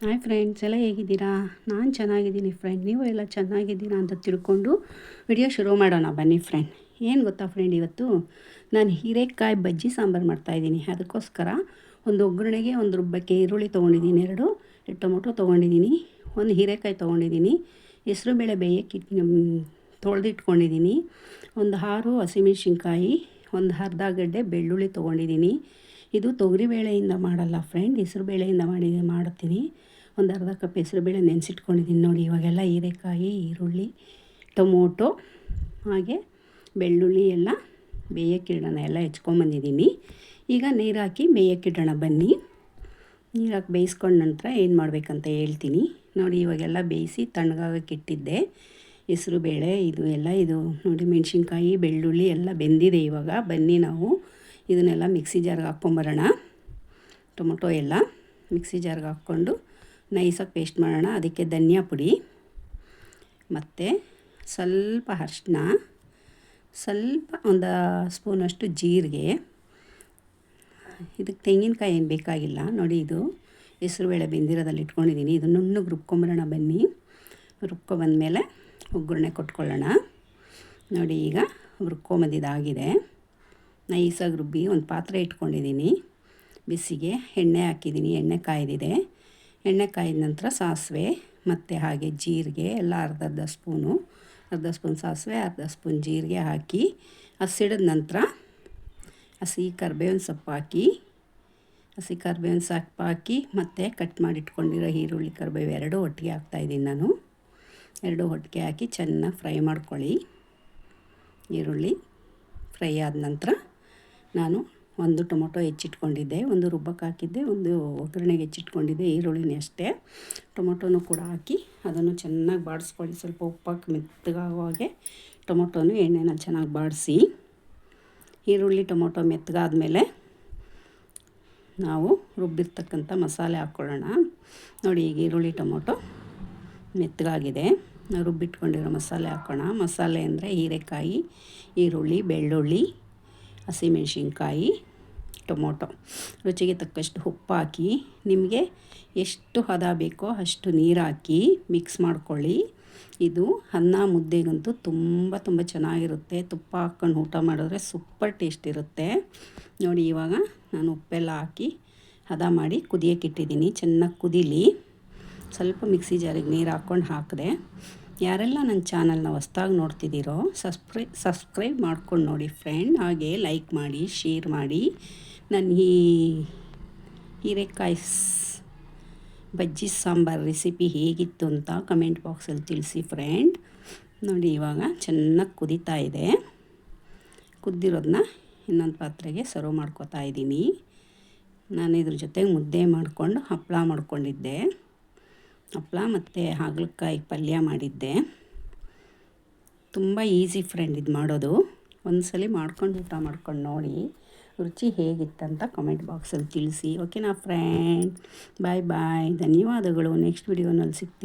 Hi friends ಎಲ್ಲ ಹೇಗಿದ್ದೀರಾ? ನಾನು ಚೆನ್ನಾಗಿದ್ದೀನಿ ಫ್ರೆಂಡ್ ನೀವು ಎಲ್ಲ ಚೆನ್ನಾಗಿದ್ದೀರಾ ಅಂತ ತಿಳ್ಕೊಂಡು ವಿಡಿಯೋ ಶುರು ಮಾಡೋಣ ಬನ್ನಿ ಫ್ರೆಂಡ್ ಏನು ಗೊತ್ತಾ ಫ್ರೆಂಡ್ ಇವತ್ತು? ನಾನು ಹೀರೆಕಾಯಿ ಬಜ್ಜಿ ಸಾಂಬಾರು ಮಾಡ್ತಾಯಿದ್ದೀನಿ ಅದಕ್ಕೋಸ್ಕರ ಒಂದು ಒಗ್ಗರಣೆಗೆ ಒಂದು ರುಬ್ಬಕ್ಕೆ ಈರುಳ್ಳಿ ತೊಗೊಂಡಿದ್ದೀನಿ. ಎರಡು ಟೊಮೊಟೊ ತೊಗೊಂಡಿದ್ದೀನಿ, ಒಂದು ಹೀರೆಕಾಯಿ ತೊಗೊಂಡಿದ್ದೀನಿ, ಹೆಸ್ರುಬೇಳೆ ಬೇಯಕ್ಕೆ ತೊಳೆದಿಟ್ಕೊಂಡಿದ್ದೀನಿ, ಒಂದು ಆರು ಹಸಿಮೆಣ್ಸಿನ್ಕಾಯಿ, ಒಂದು ಅರ್ಧ ಗಡ್ಡೆ ಬೆಳ್ಳುಳ್ಳಿ ತೊಗೊಂಡಿದ್ದೀನಿ. ಇದು ತೊಗರಿಬೇಳೆಯಿಂದ ಮಾಡಲ್ಲ ಫ್ರೆಂಡ್ ಹೆಸ್ರುಬೇಳೆಯಿಂದ ಮಾಡಿ, ಮಾಡ್ತೀನಿ. ಒಂದು ಅರ್ಧ ಕಪ್ ಹೆಸ್ರುಬೇಳೆ ನೆನೆಸಿಟ್ಕೊಂಡಿದ್ದೀನಿ ನೋಡಿ, ಇವಾಗೆಲ್ಲ ಹೀರೆಕಾಯಿ, ಈರುಳ್ಳಿ, ಟೊಮೊಟೊ, ಹಾಗೆ ಬೆಳ್ಳುಳ್ಳಿ ಎಲ್ಲ ಬೇಯಕ್ಕಿಡೋಣ ಎಲ್ಲ ಹೆಚ್ಕೊಂಬಂದಿದ್ದೀನಿ ಈಗ ನೀರು ಹಾಕಿ ಬೇಯಕ್ಕಿಡೋಣ ಬನ್ನಿ. ನೀರು ಹಾಕಿ ಬೇಯಿಸ್ಕೊಂಡ ನಂತರ ಏನು ಮಾಡಬೇಕಂತ ಹೇಳ್ತೀನಿ. ನೋಡಿ, ಇವಾಗೆಲ್ಲ ಬೇಯಿಸಿ ತಣ್ಣಗಾಗಕ್ಕೆ ಇಟ್ಟಿದ್ದೆ. ಹೆಸರು ಬೇಳೆ, ಇದು ಎಲ್ಲ ಇದು ನೋಡಿ, ಮೆಣಸಿನ್ಕಾಯಿ, ಬೆಳ್ಳುಳ್ಳಿ ಎಲ್ಲ ಬೆಂದಿದೆ ಇವಾಗ. ಬನ್ನಿ ನಾವು. ಇದನ್ನೆಲ್ಲ ಮಿಕ್ಸಿ ಜಾರ್ಗೆ ಹಾಕ್ಕೊಂಬರೋಣ. ಟೊಮೊಟೊ ಎಲ್ಲ ಮಿಕ್ಸಿ ಜಾರ್ಗೆ ಹಾಕ್ಕೊಂಡು ನೈಸಾಗಿ ಪೇಸ್ಟ್ ಮಾಡೋಣ. ಅದಕ್ಕೆ ಧನಿಯಾ ಪುಡಿ, ಮತ್ತು ಸ್ವಲ್ಪ ಅರ್ಶಿನ ಸ್ವಲ್ಪ ಒಂದು ಸ್ಪೂನಷ್ಟು ಜೀರಿಗೆ. ಇದಕ್ಕೆ ತೆಂಗಿನಕಾಯಿ ಏನು ಬೇಕಾಗಿಲ್ಲ. ನೋಡಿ ಇದು ಹೆಸ್ರುಬೇಳೆ ಬೆಂದಿರೋದಲ್ಲಿ ಇಟ್ಕೊಂಡಿದ್ದೀನಿ. ಇದು ನುಣ್ಣಗೆ ರುಬ್ಕೊಂಬರೋಣ ಬನ್ನಿ. ರುಬ್ಕೊಬಂದಮೇಲೆ ಒಗ್ಗರಣೆ ಕೊಟ್ಕೊಳ್ಳೋಣ. ನೋಡಿ ಈಗ ರುಬ್ಕೊಂಬಂದಿದ್ದಾಗಿದೆ. ನೈಸಾಗಿ ರುಬ್ಬಿ ಒಂದು ಪಾತ್ರೆ ಇಟ್ಕೊಂಡಿದ್ದೀನಿ. ಬಿಸಿಗೆ ಎಣ್ಣೆ ಹಾಕಿದ್ದೀನಿ. ಎಣ್ಣೆ ಕಾಯ್ದಿದೆ. ಎಣ್ಣೆ ಕಾಯ್ದ ನಂತರ ಸಾಸಿವೆ ಮತ್ತು ಹಾಗೆ ಜೀರಿಗೆ, ಎಲ್ಲ ಅರ್ಧ ಅರ್ಧ ಸ್ಪೂನು, ಅರ್ಧ ಸ್ಪೂನ್ ಸಾಸಿವೆ, ಅರ್ಧ ಸ್ಪೂನ್ ಜೀರಿಗೆ ಹಾಕಿ, ಹಸಿಡಿದ ನಂತರ ಹಸಿ ಕರ್ಬೇವಿನ ಸೊಪ್ಪು ಹಾಕಿ, ಹಸಿ ಕರ್ಬೇವಿನ ಸೊಪ್ಪು ಹಾಕಿ ಮತ್ತು ಕಟ್ ಮಾಡಿ ಇಟ್ಕೊಂಡಿರೋ ಈರುಳ್ಳಿ ಕರ್ಬೇವು ಎರಡು ಒಟ್ಟಿಗೆ ಹಾಕ್ತಾಯಿದ್ದೀನಿ ನಾನು. ಎರಡು ಒಟ್ಟಿಗೆ ಹಾಕಿ ಚೆನ್ನಾಗಿ ಫ್ರೈ ಮಾಡ್ಕೊಳ್ಳಿ. ಈರುಳ್ಳಿ ಫ್ರೈ ಆದ ನಂತರ ನಾನು ಒಂದು ಟೊಮೊಟೊ ಹೆಚ್ಚಿಟ್ಕೊಂಡಿದ್ದೆ, ಒಂದು ರುಬ್ಬಕ್ಕೆ ಹಾಕಿದ್ದೆ, ಒಂದು ಒಗ್ಗರಣೆಗೆ ಹೆಚ್ಚಿಟ್ಕೊಂಡಿದ್ದೆ, ಈರುಳ್ಳಿನೇ ಅಷ್ಟೇ. ಟೊಮೊಟೊನೂ ಕೂಡ ಹಾಕಿ ಅದನ್ನು ಚೆನ್ನಾಗಿ ಬಾಡಿಸ್ಕೊಳ್ಳಿ. ಸ್ವಲ್ಪ ಉಪ್ಪಾಕಿ ಮೆತ್ತಗಾಗೋ ಹಾಗೆ ಟೊಮೊಟೊನು ಎಣ್ಣೆನ ಚೆನ್ನಾಗಿ ಬಾಡಿಸಿ, ಈರುಳ್ಳಿ, ಟೊಮೊಟೊ ಮೆತ್ತಗಾದ್ಮೇಲೆ ನಾವು ರುಬ್ಬಿರ್ತಕ್ಕಂಥ ಮಸಾಲೆ ಹಾಕ್ಕೊಳ್ಳೋಣ. ನೋಡಿ, ಈಗ ಈರುಳ್ಳಿ, ಟೊಮೊಟೊ ಮೆತ್ತಗಾಗಿದೆ. ರುಬ್ಬಿಟ್ಕೊಂಡಿರೋ ಮಸಾಲೆ ಹಾಕೋಣ. ಮಸಾಲೆ ಅಂದರೆ ಹೀರೆಕಾಯಿ, ಈರುಳ್ಳಿ, ಬೆಳ್ಳುಳ್ಳಿ ಹಸಿಮೆಣ್ಸಿನ್ಕಾಯಿ ಟೊಮೊಟೊ. ರುಚಿಗೆ ತಕ್ಕಷ್ಟು ಉಪ್ಪು ಹಾಕಿ, ನಿಮಗೆ ಎಷ್ಟು ಹದ ಬೇಕೋ ಅಷ್ಟು ನೀರು ಹಾಕಿ ಮಿಕ್ಸ್ ಮಾಡ್ಕೊಳ್ಳಿ. ಇದು ಅನ್ನ ಮುದ್ದೆಗಂತೂ ತುಂಬ ತುಂಬ ಚೆನ್ನಾಗಿರುತ್ತೆ. ತುಪ್ಪ ಹಾಕ್ಕೊಂಡು ಊಟ ಮಾಡಿದ್ರೆ ಸೂಪರ್ ಟೇಸ್ಟ್ ಇರುತ್ತೆ. ನೋಡಿ, ಇವಾಗ ನಾನು ಉಪ್ಪೆಲ್ಲ ಹಾಕಿ ಹದ ಮಾಡಿ ಕುದಿಯೋಕೆ ಇಟ್ಟಿದ್ದೀನಿ. ಚೆನ್ನಾಗಿ ಕುದೀಲಿ. ಸ್ವಲ್ಪ ಮಿಕ್ಸಿ ಜಾರಿಗೆ ನೀರು ಹಾಕ್ಕೊಂಡು ಹಾಕಿದೆ. ಯಾರೆಲ್ಲ ನನ್ನ ಚಾನಲ್ನ ಹೊಸ್ದಾಗಿ ನೋಡ್ತಿದ್ದೀರೋ ಸಬ್ಸ್ಕ್ರೈ ಸಬ್ಸ್ಕ್ರೈಬ್ ಮಾಡ್ಕೊಂಡು ನೋಡಿ ಫ್ರೆಂಡ್. ಹಾಗೆ ಲೈಕ್ ಮಾಡಿ, ಶೇರ್ ಮಾಡಿ. ನನ್ನ ಈ ಹೀರೆಕಾಯಿ ಬಜ್ಜಿ ಸಾಂಬಾರು ರೆಸಿಪಿ ಹೇಗಿತ್ತು ಅಂತ ಕಮೆಂಟ್ ಬಾಕ್ಸಲ್ಲಿ ತಿಳಿಸಿ ಫ್ರೆಂಡ್. ನೋಡಿ, ಇವಾಗ ಚೆನ್ನಾಗಿ ಕುದೀತಾ ಇದೆ. ಕುದ್ದಿರೋದನ್ನ ಇನ್ನೊಂದು ಪಾತ್ರೆಗೆ ಸರ್ವ್ ಮಾಡ್ಕೋತಾ ಇದ್ದೀನಿ. ನಾನು ಇದ್ರ ಜೊತೆಗೆ ಮುದ್ದೆ ಮಾಡಿಕೊಂಡು ಹಪ್ಪಳ ಮಾಡ್ಕೊಂಡಿದ್ದೆ. ಹಪ್ಪಳ ಮತ್ತು ಹಾಗಲಕಾಯಿ ಪಲ್ಯ ಮಾಡಿದ್ದೆ. ತುಂಬ ಈಸಿ ಫ್ರೆಂಡ್ ಇದು ಮಾಡೋದು. ಒಂದ್ಸಲಿ ಮಾಡ್ಕೊಂಡು ಊಟ ಮಾಡ್ಕೊಂಡು ನೋಡಿ, ರುಚಿ ಹೇಗಿತ್ತಂತ ಕಮೆಂಟ್ ಬಾಕ್ಸಲ್ಲಿ ತಿಳಿಸಿ. ಓಕೆನಾ ಫ್ರೆಂಡ್ ಬಾಯ್ ಬಾಯ್ ಧನ್ಯವಾದಗಳು. ನೆಕ್ಸ್ಟ್ ವಿಡಿಯೋನಲ್ಲಿ ಸಿಗ್ತೀನಿ.